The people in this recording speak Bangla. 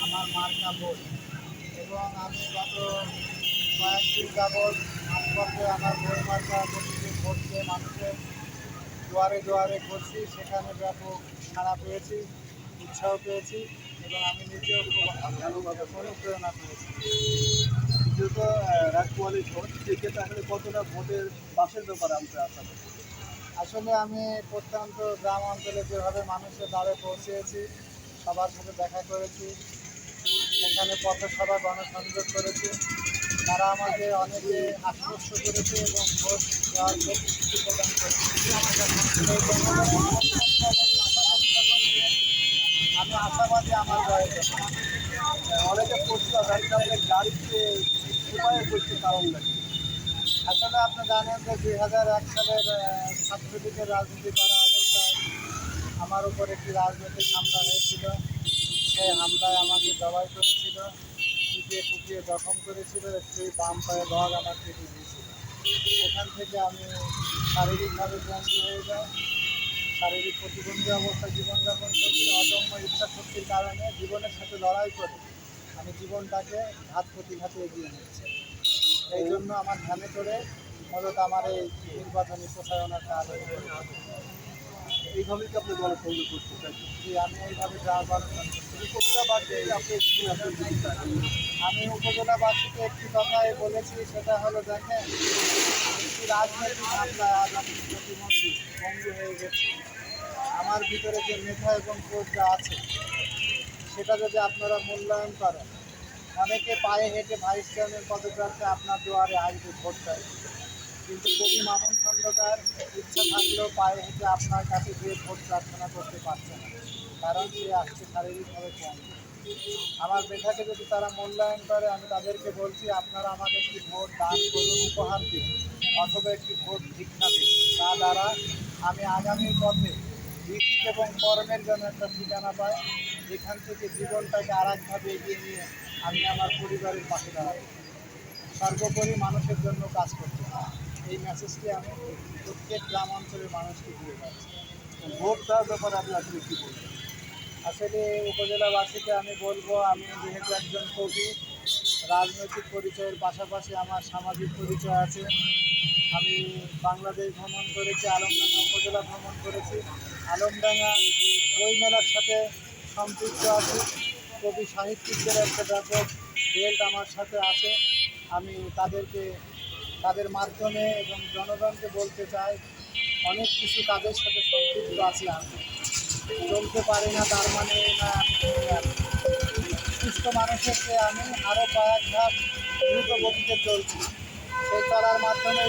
আমার মার্কা ভোট এবং আমি গত কয়েকদিন যাবৎ আশপাশে আমার বই মার্কা দিয়ে মানুষের দুয়ারে দুয়ারে করছি সেখানে ব্যাপক সাড়া পেয়েছি উৎসাহ পেয়েছি আমি নিজেও ভালোভাবে অনুপ্রেরণা পেয়েছি। ভোট আসলে ভোটের বাসের ব্যাপারে আসলে আমি প্রত্যন্ত গ্রাম অঞ্চলে যেভাবে মানুষের দ্বারে পৌঁছেছি, সবার সাথে দেখা করেছি, সেখানে পথসভা গণসংযোগ করেছি, তারা আমাকে অনেকে আশ্বস্ত করেছে এবং ভোট দেওয়ার প্রদান করেছে সেই জন্য আমি আশাবাদী আমার অনেকে প্রশ্ন গাড়িতে উপায় করছে কারণ আসলে আপনি জানেন যে দুই হাজার এক সালের ছাত্রলীগের রাজনীতি করা অবস্থায় আমার উপর একটি রাজনৈতিক হামলা হয়েছিল। সেই হামলায় আমাকে জবাই করেছিল কুপিয়ে কুপিয়ে জখম করেছিল, একটি বাম পায়ে রগ আমার কেটে দিয়েছিল সেখান থেকে আমি শারীরিকভাবে বন্দী হয়ে যাই। শারীরিক প্রতিবন্ধী অবস্থায় জীবনযাপন করছি, অদম্য ইচ্ছা শক্তির কারণে জীবনের সাথে লড়াই করে আমি জীবনটাকে ঘাত প্রতিঘাতে এগিয়ে নিচ্ছি। এই জন্য আমার ধ্যানে করে মূলত আমার এই নির্বাচনী প্রচারণার কাজ। এইভাবেই কি আপনি গণসংযোগ করতে চাই যে আমি এইভাবে আমি উপজেলাবাসীকে একটি কথাই বলেছি, সেটা হলো দেখেন রাজনৈতিক হামলায় আজ বন্ধু হয়ে গেছি। আমার ভিতরে যে মেধা এবং প্রজ্ঞা আছে, সেটা যদি আপনারা মূল্যায়ন করেন, অনেকে পায়ে হেঁটে ভাইস চেয়ারম্যান পদপ্রার্থী আপনার দুয়ারে আসবে ভোট চাই কিন্তু কবি মামুন খন্দকার ইচ্ছা থাকলেও পায়ে হেঁটে আপনার কাছে গিয়ে ভোট প্রার্থনা করতে পারছে না, কারণ সে আসছে শারীরিকভাবে কম। আমার মেধাকে যদি তারা মূল্যায়ন করে, আমি তাদেরকে বলছি, আপনারা আমাকে একটি ভোট দান করুন, উপহার দিন, অথবা একটি ভোট ভিক্ষা দিন। তা দ্বারা আমি আগামী পথে ভিত্তিক এবং কর্মের জন্য একটা ঠিকানা পাই। যেখান থেকে জীবনটাকে আর একভাবে এগিয়ে নিয়ে আমি আমার পরিবারের পাশে দাঁড়াবো। সর্বোপরি মানুষের জন্য কাজ করতে। এই মেসেজটি আমি প্রত্যেক গ্রাম অঞ্চলের মানুষকে দিয়ে যাচ্ছি। ভোট দেওয়ার ব্যাপারে আপনি আসলে কি বলবেন? আসলে উপজেলাবাসীকে আমি বলব আমি যেহেতু একজন কবি রাজনৈতিক পরিচয়ের পাশাপাশি আমার সামাজিক পরিচয় আছে। আমি বাংলাদেশ ভ্রমণ করেছি, আলমডাঙ্গা উপজেলা ভ্রমণ করেছি। আলমডাঙ্গা বই মেলার সাথে সম্পৃক্ত আছি। কবি সাহিত্যিকদের একটা ব্যাপক বেল্ট আমার সাথে আছে। আমি তাদেরকে, তাদের মাধ্যমে এবং জনগণকে বলতে চাই, অনেক কিছু তাদের সাথে সম্পৃক্ত আছি আমি। চলতে পারি না, তার মানে না মানুষের চেয়ে আমি আরও কয়েক ধাপ দ্রুত গতিতে চলছি। সেই চলার মাধ্যমে